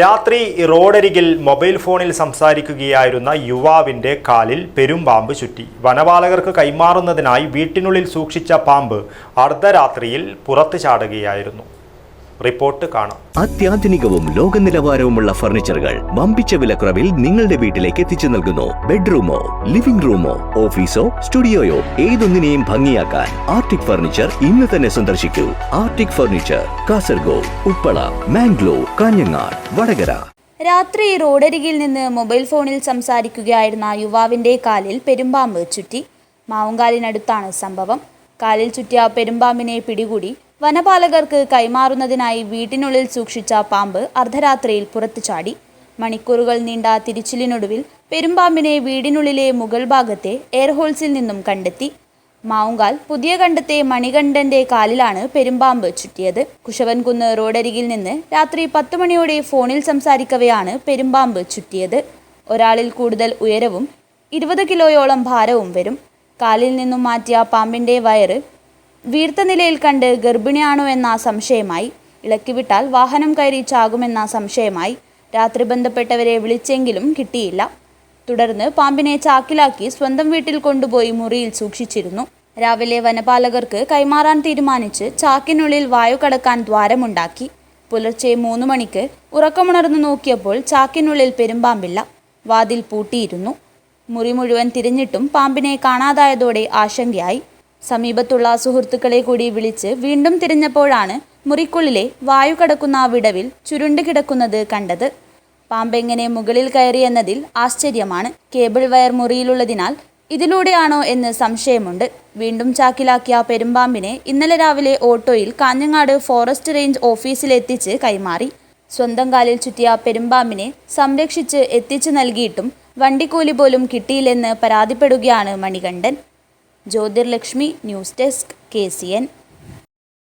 രാത്രി റോഡരികിൽ മൊബൈൽ ഫോണിൽ സംസാരിക്കുകയായിരുന്ന യുവാവിന്റെ കാലിൽ പെരുമ്പാമ്പ് ചുറ്റി. വനപാലകർക്ക് കൈമാറുന്നതിനായി വീട്ടിനുള്ളിൽ സൂക്ഷിച്ച പാമ്പ് അർദ്ധരാത്രിയിൽ പുറത്തു ചാടുകയായിരുന്നു. റിപ്പോർട്ട് കാണാം. അത്യാധുനികവും ലോക നിലവാരവുമുള്ള ഫർണിച്ചറുകൾ വമ്പിച്ച വിലക്കുറവിൽ നിങ്ങളുടെ വീട്ടിലേക്ക് എത്തിച്ചു നൽകുന്നു. ബെഡ്റൂമോ ലിവിംഗ് റൂമോ ഓഫീസോ സ്റ്റുഡിയോയോ ഏതൊന്നിനെയും ഭംഗിയാക്കാൻ ആർട്ടിക് ഫർണിച്ചർ ഇന്ന് തന്നെ സന്ദർശിക്കൂ. Arctic furniture Kasaragod Uppala Mangalore Kanhangad Vatakara. രാത്രി റോഡരികിൽ നിന്ന് മൊബൈൽ ഫോണിൽ സംസാരിക്കുകയായിരുന്ന യുവാവിന്റെ കാലിൽ പെരുമ്പാമ്പ് ചുറ്റി. മാവുങ്കാലിനടുത്താണ് സംഭവം. കാലിൽ ചുറ്റിയ പെരുമ്പാമ്പിനെ പിടികൂടി വനപാലകർക്ക് കൈമാറുന്നതിനായി വീട്ടിനുള്ളിൽ സൂക്ഷിച്ച പാമ്പ് അർദ്ധരാത്രിയിൽ പുറത്തു ചാടി. മണിക്കൂറുകൾ നീണ്ട തിരിച്ചിലിനൊടുവിൽ പെരുമ്പാമ്പിനെ വീടിനുള്ളിലെ മുകൾ ഭാഗത്തെ എയർഹോൾസിൽ നിന്നും കണ്ടെത്തി. മാവുങ്കാൽ പുതിയ കണ്ടത്തെ മണികണ്ഠന്റെ കാലിലാണ് പെരുമ്പാമ്പ് ചുറ്റിയത്. കുശവൻകുന്ന് റോഡരികിൽ നിന്ന് രാത്രി പത്ത് മണിയോടെ ഫോണിൽ സംസാരിക്കവെയാണ് പെരുമ്പാമ്പ് ചുറ്റിയത്. ഒരാളിൽ കൂടുതൽ ഉയരവും ഇരുപത് കിലോയോളം ഭാരവും വരും. കാലിൽ നിന്നും മാറ്റിയ പാമ്പിന്റെ വയറ് വീർത്ത നിലയിൽ കണ്ട് ഗർഭിണിയാണോ എന്ന സംശയമായി. ഇളക്കിവിട്ടാൽ വാഹനം കയറി ചാകുമെന്ന സംശയമായി. രാത്രി ബന്ധപ്പെട്ടവരെ വിളിച്ചെങ്കിലും കിട്ടിയില്ല. തുടർന്ന് പാമ്പിനെ ചാക്കിലാക്കി സ്വന്തം വീട്ടിൽ കൊണ്ടുപോയി മുറിയിൽ സൂക്ഷിച്ചിരുന്നു. രാവിലെ വനപാലകർക്ക് കൈമാറാൻ തീരുമാനിച്ച് ചാക്കിനുള്ളിൽ വായു കടക്കാൻ ദ്വാരമുണ്ടാക്കി. പുലർച്ചെ മൂന്ന് മണിക്ക് ഉറക്കമുണർന്നു നോക്കിയപ്പോൾ ചാക്കിനുള്ളിൽ പെരുമ്പാമ്പില്ല. വാതിൽ പൂട്ടിയിരുന്നു. മുറി മുഴുവൻ തിരിഞ്ഞിട്ടും പാമ്പിനെ കാണാതായതോടെ ആശങ്കയായി. സമീപത്തുള്ള സുഹൃത്തുക്കളെ കൂടി വിളിച്ച് വീണ്ടും തിരിഞ്ഞപ്പോഴാണ് മുറിക്കുള്ളിലെ വായു കടക്കുന്ന വിടവിൽ ചുരുണ്ട് കിടക്കുന്നത് കണ്ടത്. പാമ്പെങ്ങനെ മുകളിൽ കയറിയെന്നതിൽ ആശ്ചര്യമാണ്. കേബിൾ വയർ മുറിയിലുള്ളതിനാൽ ഇതിലൂടെയാണോ എന്ന് സംശയമുണ്ട്. വീണ്ടും ചാക്കിലാക്കിയ പെരുമ്പാമ്പിനെ ഇന്നലെ രാവിലെ ഓട്ടോയിൽ കാഞ്ഞങ്ങാട് ഫോറസ്റ്റ് റേഞ്ച് ഓഫീസിലെത്തിച്ച് കൈമാറി. സ്വന്തം കാലിൽ ചുറ്റിയ പെരുമ്പാമ്പിനെ സംരക്ഷിച്ച് എത്തിച്ചു നൽകിയിട്ടും വണ്ടിക്കൂലി പോലും കിട്ടിയില്ലെന്ന് പരാതിപ്പെടുകയാണ് Manikandan. Jyothirlakshmi news desk K C N